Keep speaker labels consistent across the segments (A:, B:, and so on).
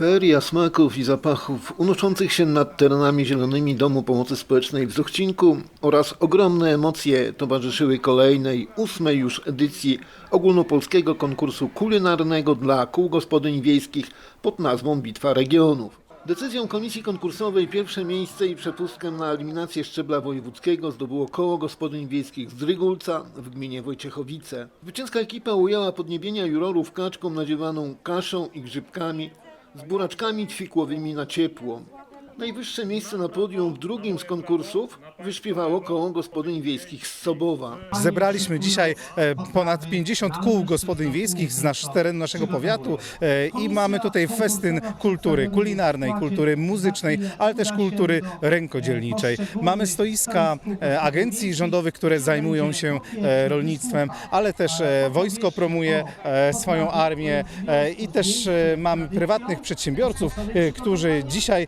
A: Feria smaków i zapachów unoszących się nad terenami zielonymi Domu Pomocy Społecznej w Zuchcinku oraz ogromne emocje towarzyszyły kolejnej, ósmej już edycji ogólnopolskiego konkursu kulinarnego dla kół gospodyń wiejskich pod nazwą Bitwa Regionów. Decyzją komisji konkursowej pierwsze miejsce i przepustkę na eliminację szczebla wojewódzkiego zdobyło koło gospodyń wiejskich z Drygulca w gminie Wojciechowice. Zwycięska ekipa ujęła podniebienia jurorów kaczką nadziewaną kaszą i grzybkami z buraczkami ćwikłowymi na ciepło. Najwyższe miejsce na podium w drugim z konkursów wyśpiewało koło gospodyń wiejskich z Sobowa.
B: Zebraliśmy dzisiaj e, ponad 50 kół gospodyń wiejskich z nasz, terenu naszego powiatu e, i mamy tutaj festyn kultury kulinarnej, kultury muzycznej, ale też kultury rękodzielniczej. Mamy stoiska e, agencji rządowych, które zajmują się rolnictwem, ale też wojsko promuje swoją armię i też mamy prywatnych przedsiębiorców, którzy dzisiaj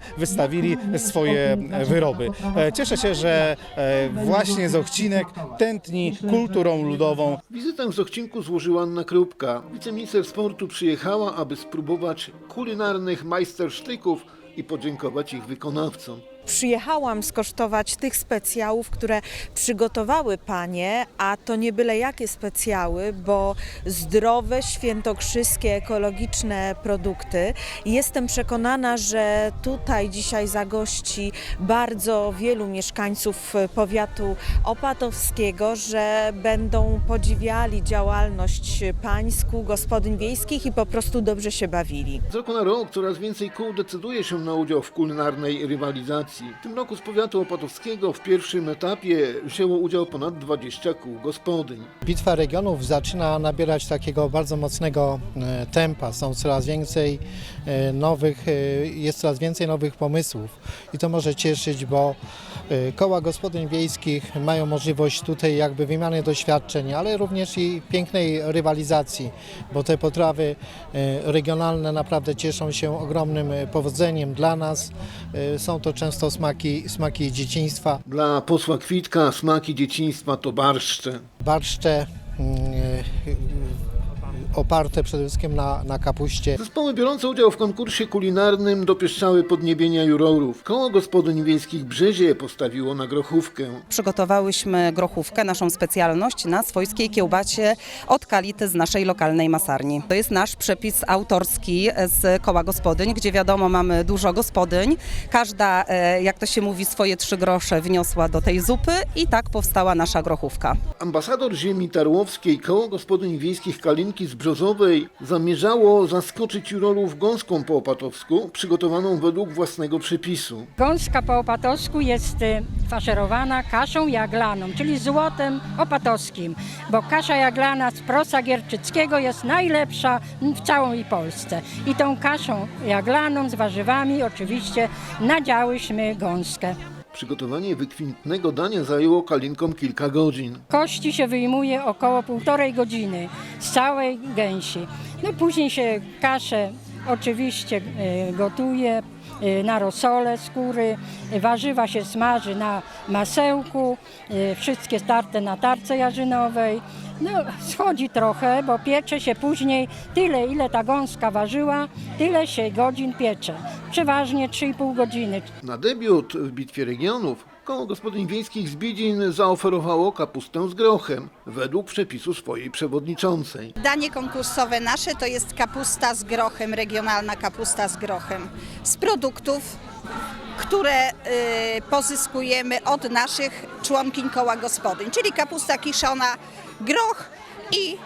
B: wystawili swoje e, wyroby. E, Cieszę się, że e, właśnie Zochcinek tętni kulturą ludową.
A: Wizytę w Zochcinku złożyła Anna Krupka. Wiceminister sportu przyjechała, aby spróbować kulinarnych majstersztyków i podziękować ich wykonawcom.
C: Przyjechałam skosztować tych specjałów, które przygotowały panie, a to nie byle jakie specjały, bo zdrowe, świętokrzyskie, ekologiczne produkty. Jestem przekonana, że tutaj dzisiaj zagości bardzo wielu mieszkańców powiatu opatowskiego, że będą podziwiali działalność pań z kół gospodyń wiejskich i po prostu dobrze się bawili.
A: Z roku na rok coraz więcej kół decyduje się na udział w kulinarnej rywalizacji. W tym roku z powiatu opatowskiego w pierwszym etapie wzięło udział ponad 20 kół gospodyń.
D: Bitwa regionów zaczyna nabierać takiego bardzo mocnego e, tempa. Są coraz więcej e, nowych, e, jest coraz więcej nowych pomysłów i to może cieszyć, bo koła gospodyń wiejskich mają możliwość tutaj jakby wymiany doświadczeń, ale również i pięknej rywalizacji, bo te potrawy e, regionalne naprawdę cieszą się ogromnym e, powodzeniem dla nas. Są to często smaki, smaki dzieciństwa.
A: Dla posła Kwitka smaki dzieciństwa to barszcze.
D: barszcze mm, oparte przede wszystkim na, na kapuście.
A: Zespoły biorące udział w konkursie kulinarnym dopieszczały podniebienia jurorów. Koło gospodyń wiejskich Brzezie postawiło na grochówkę.
E: Przygotowałyśmy grochówkę, naszą specjalność na swojskiej kiełbacie od kality z naszej lokalnej masarni. To jest nasz przepis autorski z koła gospodyń, gdzie wiadomo mamy dużo gospodyń. Każda, e, jak to się mówi, swoje trzy grosze wniosła do tej zupy i tak powstała nasza grochówka.
A: Ambasador ziemi tarłowskiej koło gospodyń wiejskich Kalinki z Brzozowej zamierzało zaskoczyć jurorów gąską po opatowsku, przygotowaną według własnego przepisu.
F: Gąska po opatowsku jest y, faszerowana kaszą jaglaną, czyli złotem opatowskim, bo kasza jaglana z prosa gierczyckiego jest najlepsza w całej Polsce. I tą kaszą jaglaną z warzywami oczywiście nadziałyśmy gąskę.
A: Przygotowanie wykwintnego dania zajęło Kalinkom kilka godzin.
F: Kości się wyjmuje około półtorej godziny z całej gęsi. No później się kaszę oczywiście e, gotuje na rosole skóry, e, warzywa się smaży na masełku, e, wszystkie starte na tarce jarzynowej. No, schodzi trochę, bo piecze się później tyle, ile ta gąska ważyła, tyle się godzin piecze. Przeważnie 3,5 godziny.
A: Na debiut w Bitwie Regionów koło gospodyń wiejskich z Bidzin zaoferowało kapustę z grochem, według przepisu swojej przewodniczącej.
G: Danie konkursowe nasze to jest kapusta z grochem, regionalna kapusta z grochem. Z produktów, które y, pozyskujemy od naszych członkiń koła gospodyń, czyli kapusta kiszona, groch i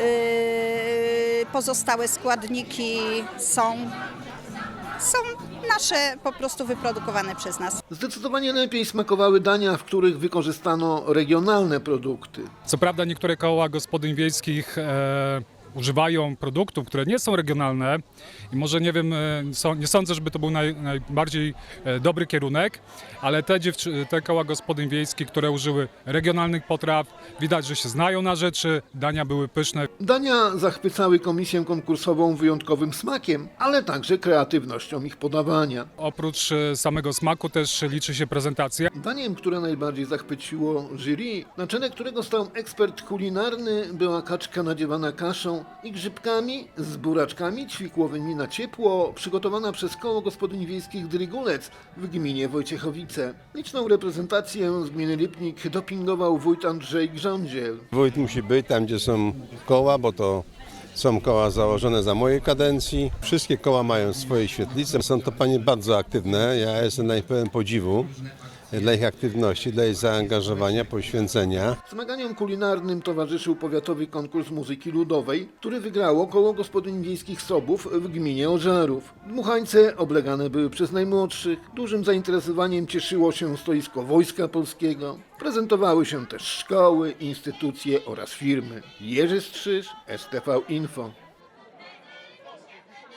G: y, pozostałe składniki są, są nasze po prostu wyprodukowane przez nas.
A: Zdecydowanie lepiej smakowały dania, w których wykorzystano regionalne produkty.
H: Co prawda niektóre koła gospodyń wiejskich e, używają produktów, które nie są regionalne i może nie wiem, e, są, nie sądzę, żeby to był naj, najbardziej e, dobry kierunek, ale te, dziewczy, te koła gospodyń wiejskich, które użyły regionalnych potraw, widać, że się znają na rzeczy, dania były pyszne.
A: Dania zachwycały komisję konkursową wyjątkowym smakiem, ale także kreatywnością ich podawania.
H: Oprócz e, samego smaku też liczy się prezentacja.
A: Daniem, które najbardziej zachwyciło jury, na czele którego stał ekspert kulinarny, była kaczka nadziewana kaszą i grzybkami z buraczkami ćwikłowymi na ciepło, przygotowana przez Koło Gospodyń Wiejskich Drygulec w gminie Wojciechowice. Liczną reprezentację z gminy Lipnik dopingował wójt Andrzej Grządziel.
I: Wójt musi być tam, gdzie są koła, bo to są koła założone za mojej kadencji. Wszystkie koła mają swoje świetlice. Są to panie bardzo aktywne. Ja jestem na ich pełen podziwu dla ich aktywności, dla ich zaangażowania, poświęcenia.
A: Zmaganiom kulinarnym towarzyszył powiatowy konkurs muzyki ludowej, który wygrało koło gospodyń wiejskich Sobów w gminie Ożarów. Dmuchańce oblegane były przez najmłodszych. Dużym zainteresowaniem cieszyło się stoisko Wojska Polskiego. Prezentowały się też szkoły, instytucje oraz firmy. Jerzy Strzyż, STV Info.